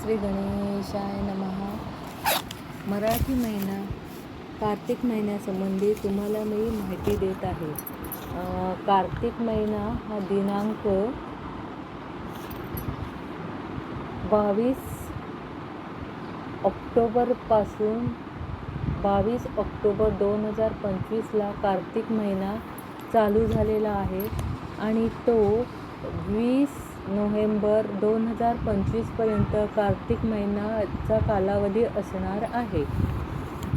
श्री गणेशाय नमः. मराठी महिना कार्तिक महिन्यासंबंधी तुम्हाला मी माहिती देत आहे. कार्तिक महिना हा दिनांक बावीस ऑक्टोबरपासून बावीस ऑक्टोबर दोन हजार पंचवीसला कार्तिक महिना चालू झालेला आहे आणि तो वीस नोव्हेंबर दोन हजार पंचवीसपर्यंत कार्तिक महिन्याचा कालावधी असणार आहे.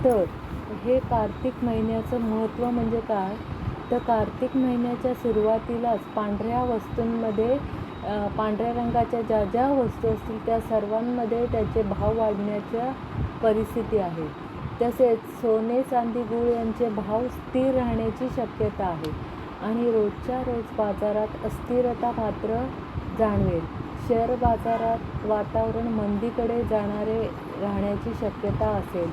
तर हे कार्तिक महिन्याचं महत्त्व म्हणजे काय? तर कार्तिक महिन्याच्या सुरुवातीलाच पांढऱ्या वस्तूंमध्ये पांढऱ्या रंगाच्या ज्या ज्या वस्तू असतील त्या सर्वांमध्ये त्याचे भाव वाढण्याच्या परिस्थिती आहे. तसेच सोने चांदी गूळ यांचे भाव स्थिर राहण्याची शक्यता आहे. आणि रोजच्या रोज बाजारात अस्थिरता मात्र जाणवेल. शेअर बाजारात वातावरण मंदीकडे जाणारे राहण्याची शक्यता असेल.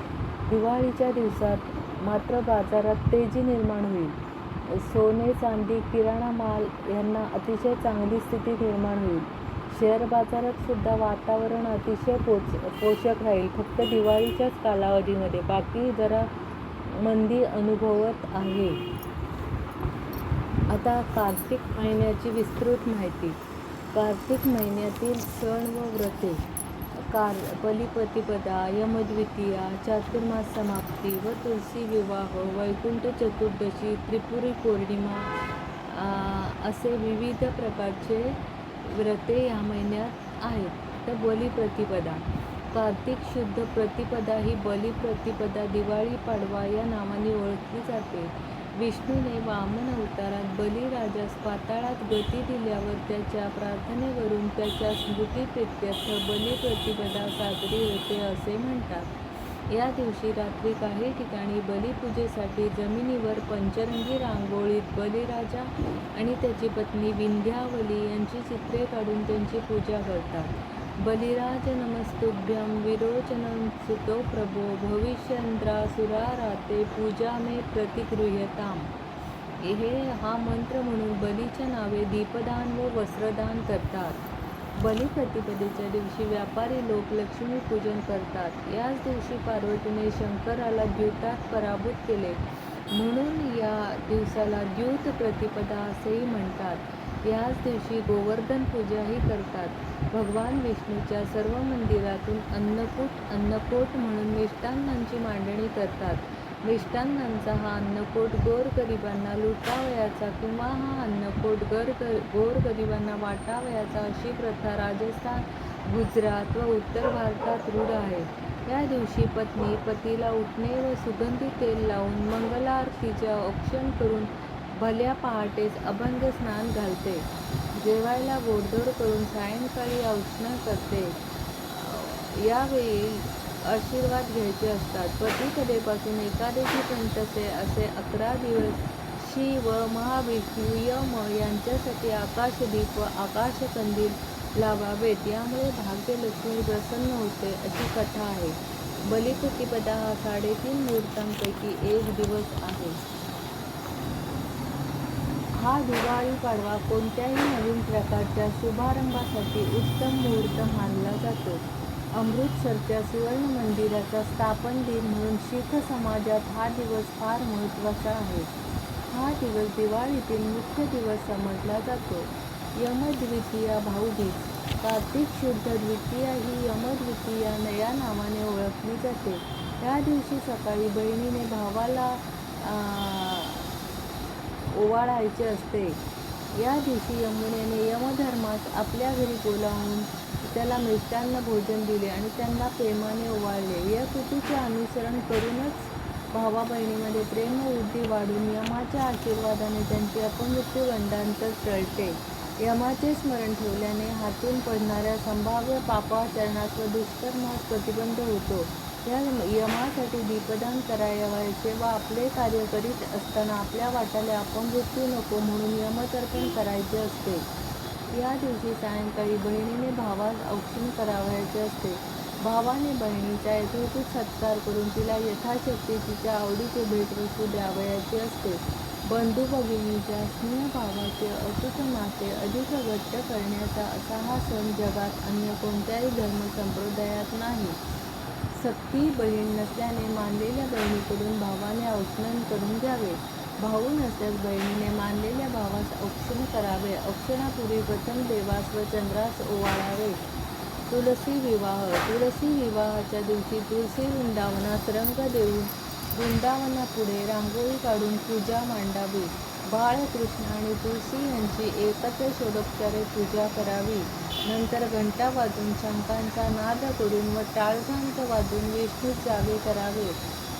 दिवाळीच्या दिवसात मात्र बाजारात तेजी निर्माण होईल. सोने चांदी किराणा माल यांना अतिशय चांगली स्थिती निर्माण होईल. शेअर बाजारात सुद्धा वातावरण अतिशय पोच पोषक राहील. फक्त दिवाळीच्याच कालावधीमध्ये. बाकी जरा मंदी अनुभवत आहे. आता कार्तिक महिन्याची विस्तृत माहिती. कार्तिक महिन्यातील सण व व्रते. कार बलिप्रतिपदा यमद्वितीया चातुर्मास समाप्ती व तुलसी विवाह वैकुंठ चतुर्दशी त्रिपुरी पौर्णिमा असे विविध प्रकारचे व्रते या महिन्यात आहेत. तर बलिप्रतिपदा कार्तिक शुद्ध प्रतिपदा ही बलिप्रतिपदा दिवाळी पाडवा या नावाने ओळखली जाते. विष्णूने वामन अवतारात बलिराजास पाताळात गती दिल्यावर त्याच्या प्रार्थनेवरून त्याच्या स्मृतीप्रित्यर्थ बलिप्रतिपदा साजरी होते असे म्हणतात. या दिवशी रात्री काही ठिकाणी बलिपूजेसाठी जमिनीवर पंचरंगी रांगोळीत बलिराजा आणि त्याची पत्नी विंध्यावली यांची चित्रे काढून त्यांची पूजा करतात. बलिराज नमस्तुभ्यं विरोचनं सुतो प्रभो भविष्यन्द्रासुराराते पूजा मे प्रतिगृह्यताम। हे हा मंत्र म्हणून बलीच्या नावे दीपदान व वस्त्रदान करतात। बलिप्रतिपदेच्या दिवशी व्यापारी लोक लक्ष्मीपूजन करतात। याच दिवशी पार्वतीने शंकराला द्यूतात पराभूत केले। म्हणून या दिवसाला द्यूत प्रतिपदा असेही म्हणतात। याच दिवशी गोवर्धन पूजाही करतात। भगवान विष्णूच्या सर्व मंदिरातून अन्नकूट अन्नकोट म्हणून मिष्टान्नांची मांडणी करतात. मिष्टान्नांचा हा अन्नकोट गोरगरिबांना लुटावयाचा किंवा हा अन्नकोट गर गोरगरिबांना वाटावयाचा अशी प्रथा राजस्थान गुजरात व उत्तर भारतात रूढ आहे. या दिवशी पत्नी पतीला उठणे व सुगंधी तेल लावून मंगलारतीचे औक्षण करून भल्या पहाटेच अभंग स्नान घालते. जेवायला गोडधोड करून सायंकाळी औष्ण करते. यावेळी आशीर्वाद घ्यायचे असतात. पतीकदेपासून एकादशीपर्यंत असे असे अकरा दिवस शिव महाविष्णू यम यांच्यासाठी आकाशदीप व आकाशकंदील लावावेत. यामुळे भाग्यलक्ष्मी प्रसन्न होते अशी कथा आहे. बलिप्रतिपदा हा साडेतीन मुहूर्तांपैकी एक दिवस आहे. हा दिवाळी पाडवा कोणत्याही नवीन प्रकारच्या शुभारंभासाठी उत्तम मुहूर्त मानला जातो. अमृतसरच्या सुवर्ण मंदिराचा स्थापन दिन म्हणून शीख समाजात हा दिवस फार महत्त्वाचा आहे. हा दिवस दिवाळीतील मुख्य दिवस समजला जातो. यमद्वितीया भाऊबीज कार्तिक शुद्ध द्वितीया ही यमद्वितीया या नावाने ओळखली जाते. या दिवशी सकाळी बहिणीने भावाला आ, ओवाळायचे असते. या दिवशी यमुनेने यमधर्मास आपल्या घरी बोलावून त्याला मिष्टान्न भोजन दिले आणि त्यांना प्रेमाने ओवाळले. या कृतीचे अनुसरण करूनच भावा बहिणीमध्ये प्रेमवृद्धी वाढून यमाच्या आशीर्वादाने त्यांची अपमृत्यू गंडांतर टळते. यमाचे स्मरण ठेवल्याने हातून पडणाऱ्या संभाव्य पापाचरणास व दुष्कर्मास प्रतिबंध होतो. या यमासाठी दीपदान करावयाचे व आपले कार्य करीत असताना आपल्या वाट्याला मृत्यू नको म्हणून यमतर्पण करायचे असते. या दिवशी सायंकाळी बहिणीने भावास औक्षण करावयाचे असते. भावाने बहिणीचा यथोचित सत्कार करून तिला यथाशक्ती तिच्या आवडीचे भेटवस्तू द्यावयाची असते. बंधू भगिनीच्या स्नेहभावाचे अतूट नाते अधिक घट्ट करण्याचा असा हा सण जगात अन्य कोणत्याही धर्म संप्रदायात नाही. सक्ती बहीण नसल्याने मानलेल्या बहिणीकडून भावाने औक्षण करून द्यावे भाऊ नसल्यास बहिणीने मानलेल्या भावास औक्षण करावे. औक्षणापूर्वी प्रथम देवास व चंद्रास ओवाळावे. तुलसी विवाह तुलसी विवाहाच्या दिवशी तुलसी वृंदावनास रंग देऊन वृंदावनापुढे रांगोळी काढून पूजा मांडावी. बाळकृष्ण आणि तुलसी यांची एकत्र षोडोपचारे पूजा करावी. नंतर घंटा वाजून शंखांचा नाद करून व टाळघंट वाजून विष्णूच जागे करावे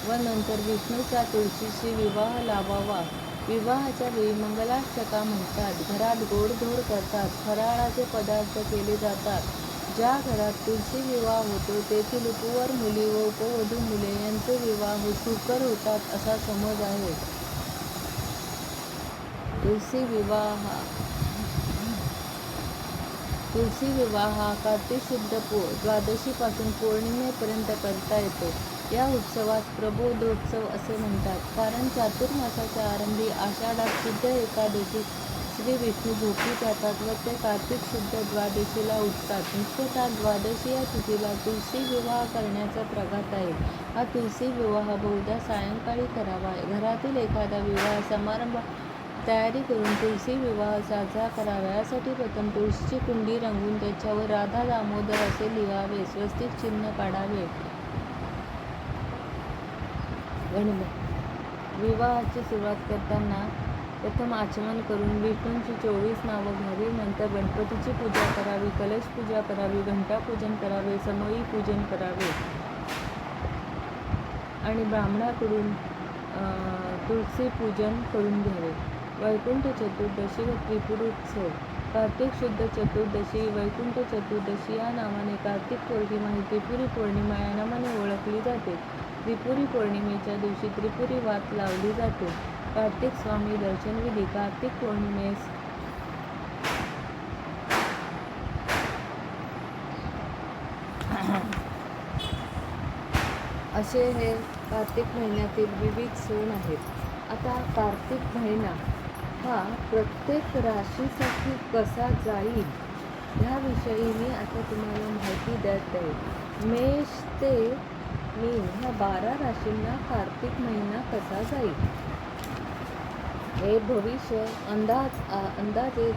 व नंतर विष्णूचा तुळशीशी विवाह लावावा. विवाहाच्या वेळी मंगलाष्टका म्हणतात. घरात गोडधोड करतात. फराळाचे पदार्थ केले जातात. ज्या घरात तुळशी विवाह होतो तेथील उपवर मुली व उपवधू मुले यांचे विवाह सुकर होतात असा समज आहे. तुळशी विवाह तुळशी विवाह हा कार्तिक शुद्ध पो द्वादशीपासून पौर्णिमेपर्यंत करता येतो. या उत्सवास प्रबोधोत्सव असे म्हणतात. कारण चातुर्मासाच्या आरंभी आषाढात शुद्ध एकादशी श्री विष्णू झोपी जातात व ते कार्तिक शुद्ध द्वादशीला उठतात. मुख्यतः द्वादशी या तिथीला तुळशी विवाह करण्याचा प्रघात आहे. हा तुळशी विवाह बहुधा सायंकाळी करावा. घरातील एखादा विवाह समारंभ तयारी करून तुळशी विवाह साजरा करावा यासाठी प्रथम तुळशीची कुंडी रंगवून त्याच्यावर राधा दामोदर असे लिहावे. स्वस्तिक चिन्ह काढावे. विवाहाची सुरुवात करताना प्रथम आचमन करून विष्णूंची चोवीस नावं घ्यावी. नंतर गणपतीची पूजा करावी. कलश पूजा करावी. घंटापूजन करावे. समयी पूजन करावे आणि ब्राह्मणाकडून तुलसीपूजन करून घ्यावे. वैकुंठ चतुर्दशी व त्रिपुरोत्सव कार्तिक शुद्ध चतुर्दशी वैकुंठ चतुर्दशी या नावाने कार्तिक पौर्णिमा ही त्रिपुरी पौर्णिमा या नावाने ओळखली जाते. त्रिपुरी पौर्णिमेच्या दिवशी त्रिपुरी वात लावली जाते. कार्तिक स्वामी दर्शनविधी कार्तिक पौर्णिमेस असे हे कार्तिक महिन्यातील विविध सण आहेत. आता कार्तिक महिना हा प्रत्येक राशीसाठी कसा जाईल ह्याविषयी मी आता तुम्हाला माहिती देत आहे. मेष ते मीन ह्या बारा राशींना कार्तिक महिना कसा जाईल हे भविष्य अंदाज अंदाजे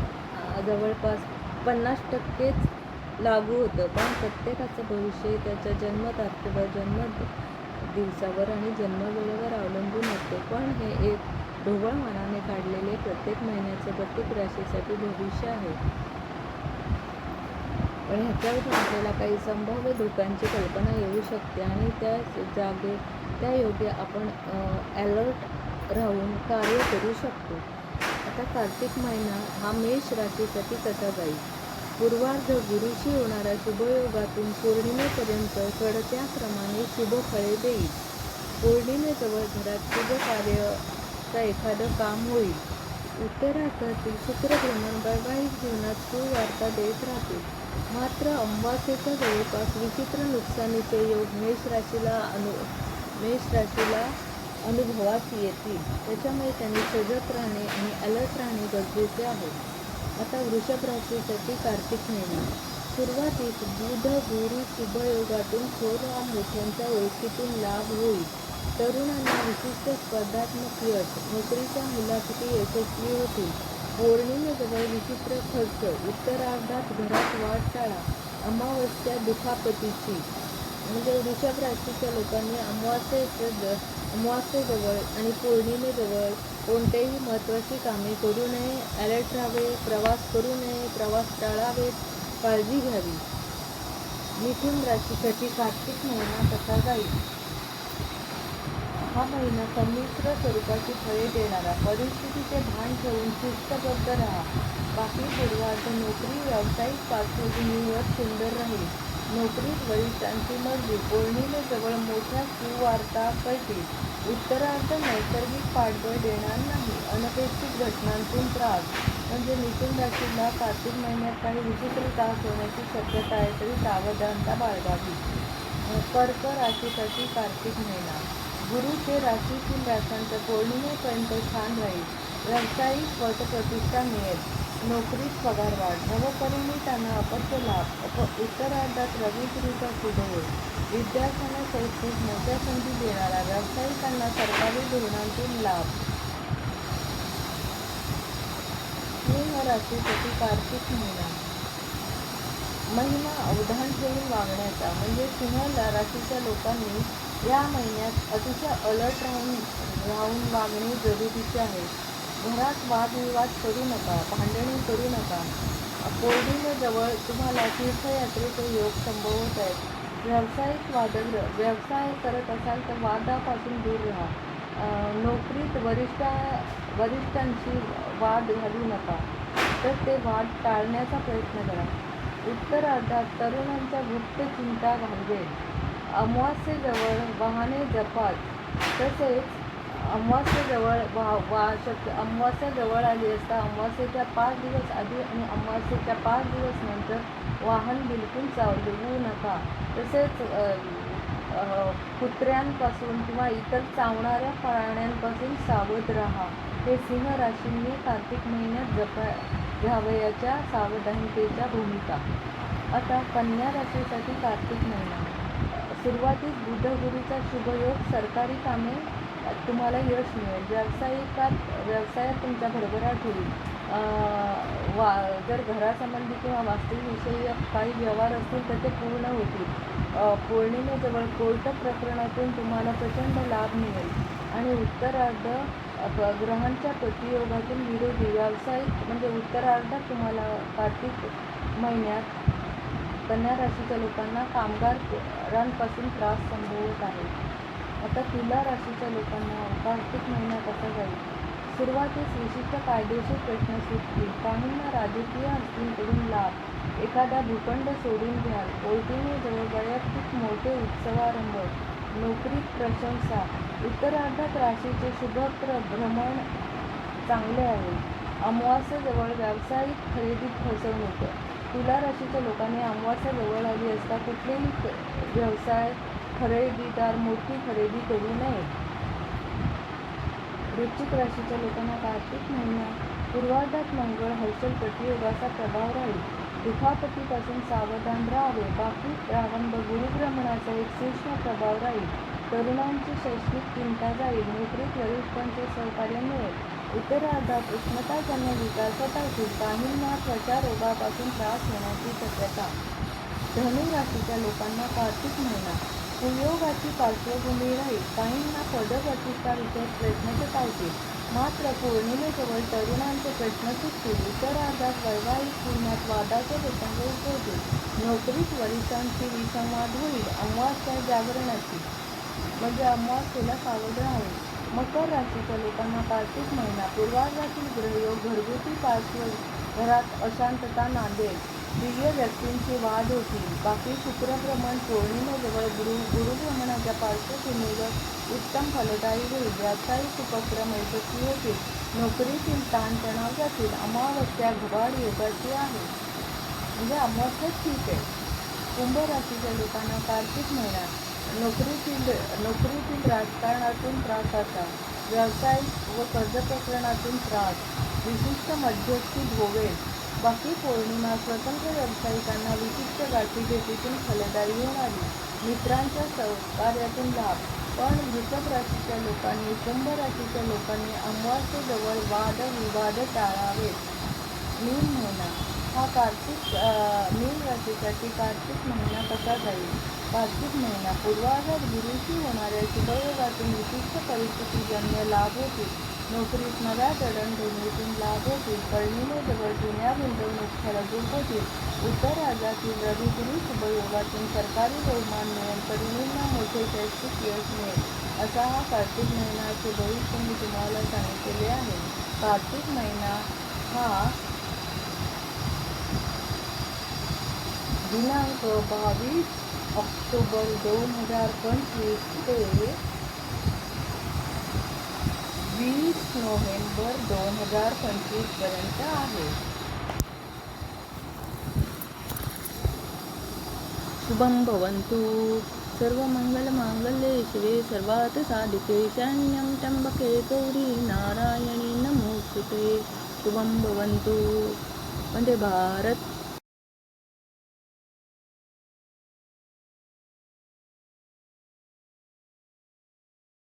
जवळपास पन्नास टक्केच लागू होतं. पण प्रत्येकाचं भविष्य त्याच्या जन्मतारखेवर जन्म दिवसावर आणि जन्मवेळेवर अवलंबून असतो पण हे एक ढोबळ मनाने काढलेले प्रत्येक महिन्याचे प्रत्येक राशीसाठी भविष्य आहे. पण ह्याच्यावर आपल्याला काही संभाव्य धोक्यांची कल्पना येऊ शकते आणि त्या जागे त्यायोगे आपण ॲलर्ट राहून कार्य करू शकतो. आता कार्तिक महिना हा मेष राशीसाठी कसा जाईल? पूर्वार्ध गुरुशी होणाऱ्या शुभयोगातून पौर्णिमेपर्यंत चढत्या-क्रमाने शुभफळे देईल. पौर्णिमेजवळ घरात शुभकार्याचं एखादं काम होईल. उत्तरार्धातील शुक्रभ्रमण वैवाहिक जीवनात सुवार्ता देत राहते मात्र अमावास्येच्या जवळपास विचित्र नुकसानीचे योग मेष राशीला अनुभवास येतील. त्याच्यामुळे त्यांनी सजग राहणे आणि अलर्ट राहणे गरजेचे आहे. आता वृषभ राशीसाठी कार्तिक महिना सुरुवातीस बुध गुरु शुभयोगातून थोर मोठ्यांच्या ओळखीतून लाभ होईल. तरुणांना विशिष्ट स्पर्धात्मक यश, नोकरीच्या मुलाखती यशस्वी होतील. पौर्णिमेजवळ विचित्र खर्च, उत्तरार्धात घरात वाटचाळा टाळा. दुखापतीची म्हणजे वृषभ राशीच्या लोकांनी अमावास्येजवळ आणि पौर्णिमेजवळ कोणतेही महत्त्वाची कामे करू नये. अलर्ट राहावे. प्रवास करू नये. प्रवास टाळावेत. काळजी घ्यावी. मिथुन राशीसाठी कार्तिक महिना कसा जाईल? हा महिना संमिश्र स्वरूपाची फळे देणारा. परिस्थितीचे भान ठेवून शिस्तबद्ध राहा. बाकी पूर्वार्ध नोकरी व्यावसायिक पार्श्वभूमीवर सुंदर राहील. नोकरीत वरिष्ठांची मर्जी. पौर्णिमेजवळ मोठ्या सुवार्ता कळतील. उत्तरार्ध नैसर्गिक पाठबळ देणार नाही. अनपेक्षित घटनांतून त्रास. म्हणजे मिथुन राशीला कार्तिक महिन्यात काही विचित्र त्रास होण्याची शक्यता आहे तरी सावधानता बाळगावी. कर्क राशीसाठी कार्तिक महिना गुरुचे राशीतील राशांचं पौर्णिमेपर्यंत छान राहील. व्यावसायिक पतप्रतिष्ठा मिळेल. नोकरीत पगार वाढ. नवपरिणितांना अपत्य लाभ. अप उत्तरार्धात रवी गुरुचा होईल विद्यार्थ्यांना शैक्षणिक मोठ्या संधी देणारा व्यावसायिकांना सरकारी धोरणांतून लाभ. सिंह राशीसाठी कार्तिक महिना. महिना अवधान ठेवून वागण्याचा. म्हणजे सिंह राशीच्या लोकांनी या महिन्यात अतिशय अलर्ट राहून राहून वागणे जरुरीचे आहे. घरात वादविवाद करू नका भांडणे करू नका. पौर्णिमेजवळ तुम्हाला तीर्थयात्रेचे योग संभवत आहेत. व्यावसायिक वादग्र व्यवसाय करत असाल तर वादापासून दूर राहा. नोकरीत वरिष्ठा वरिष्ठांशी वाद घालू नका. तर ते वाद टाळण्याचा प्रयत्न करा. उत्तरार्धात तरुणांच्या गुप्त चिंता घालवेल अमावास्येजवळ वाहने जपात तसेच अमावास्येजवळ वा वा शक्य अमावास्याजवळ आली असता अमावास्येच्या पाच दिवस आधी आणि अमावास्येच्या पाच दिवस नंतर वाहन बिलकुल चालवू नका. तसेच कुत्र्यांपासून किंवा इतर चावणाऱ्या प्राण्यांपासून सावध राहा. हे सिंह राशींनी कार्तिक महिन्यात जपा घ्यावयाच्या सावधानतेच्या भूमिका. आता कन्या राशीसाठी कार्तिक महिना. सुरुवातीस गुरुचा शुभयोग सरकारी कामे तुम्हाला यश मिळेल. व्यावसायिकात व्यवसायात तुमचा भरभराट होईल. वा जर घरासंबंधी किंवा वास्तुविषयी काही व्यवहार असतील तर ते पूर्ण होतील. पौर्णिमेजवळ कोर्ट प्रकरणातून तुम्हाला प्रचंड लाभ मिळेल. आणि उत्तरार्ध ग्रहांच्या प्रतियोगातून विरोधी व्यावसायिक म्हणजे उत्तरार्धात तुम्हाला कार्तिक महिन्यात कन्या राशीच्या लोकांना कामगारांपासून त्रास संभवत आहे. आता तुला राशीच्या लोकांना कार्तिक महिना कसा जाईल? सुरुवातीस विशिष्ट कायदेशीर प्रश्न सुटतील. काहींना राजकीय हस्तींकडून लाभ. एखादा भूखंड सोडून घ्याल. पौर्णिमेजवळ वैयक्तिक मोठे उत्सवारंभ. नोकरीत प्रशंसा. उत्तरार्धात राशीचे शुभप्र भ्रमण चांगले आहे. अमावास्याजवळ व्यावसायिक खरेदीत फसवणूक. तुला राशीच्या लोकांनी अमावास्या जवळ आली असता कुठलेही व्यवसाय खरेदीदार मोठी खरेदी करू नये. वृश्चिक राशीच्या लोकांना कार्तिक महिना पूर्वार्धात मंगळ हर्षल प्रतियोगाचा प्रभाव राहील. दुखापतीपासून सावधान राहावे. बाकी व गुरुभ्रमणाचा एक सूक्ष्म प्रभाव राहील. तरुणांची शैक्षणिक चिंता जाईल. नोकरीत वरिष्ठांचे सहकार्य मिळेल उत्तरार्धात उष्णताजन्य विकासापासून स्वतःतील काहींना त्वचा रोगापासून त्रास होण्याची शक्यता. धनु राशीच्या लोकांना कार्तिक महिना. कुयोगाची पार्श्वभूमी राहील काहींना पदप्रतिष्ठा विषयक प्रश्न सतावतील मात्र पौर्णिमेजवळ तरुणांचे प्रश्न सुटतील. उत्तरार्धात वैवाहिक जीवनात वादाचे प्रसंग उद्भवतील. नोकरीत वरिष्ठांशी विसंवाद होईल. अमावास्या जागरणाची. म्हणजे अमावास्येला सावध राहावे मकर राशीच्या लोकांना कार्तिक महिना पूर्वार्धातील ग्रहयोग घरगुती पार्श्व घरात अशांतता नांदेल प्रिय व्यक्तींचे वाद होतील. बाकी शुक्रभ्रमण पौर्णिमेजवळ गुरु गुरुभ्रमणाच्या पार्श्वभूमीवर उत्तम फलदायी होईल. व्यावसायिक उपक्रम यशस्वी होतील. नोकरीतील ताणतणाव जातील. अमावस्या घुबाड योगाची आहे. म्हणजे अमावस्या ठीक आहे. कुंभ राशीच्या लोकांना कार्तिक महिना नोकरीतील नोकरीतील राजकारणातून त्रासाचा व्यावसायिक व कर्ज प्रकरणातून त्रास. विशिष्ट मध्यस्थी भोवेल बाकी पौर्णिमा स्वतंत्र व्यावसायिकांना विशिष्ट गाठीभेटीतून फलदायी होणारी मित्रांच्या सहकार्यातून लाभ. पण वृषभ राशीच्या लोकांनी कुंभ राशीच्या लोकांनी अमवासेजवळ वाद विवाद टाळावेत. मीन होणार हा कार्तिक मीन राशीसाठी कार्तिक महिना कसा जाईल? कार्तिक महिना पूर्वाधार गुरुशी होणाऱ्या शुभयोगातून विशिष्ट परिस्थितीजन्य लाभ होतील. नोकरीत नव्या जडणघडणीतून लाभ होतील. जवळ जुन्या गुंतवणूक फलभूक होतील. उत्तर राज्यातील रविगुरु शुभयोगातून सरकारी बहुमान मिळेल तरुणींना मोठे शैक्षिक यश मिळेल असा हा कार्तिक महिन्याचे भविष्य मी तुम्हाला सांगितलेले आहे. कार्तिक महिना हा दिनांक बावीस ऑक्टोबर दोन हजार पंचवीस ते वीस नोव्हेंबर दोन हजार पंचवीसपर्यंत आहे. शुभम भवंतु सर्व मंगल मांगल्ये शिवे सर्वात साधिके शरण्यं त्र्यंबके गौरी नारायणी नमोस्तुते. शुभं भवन्तु. वंदे भारत.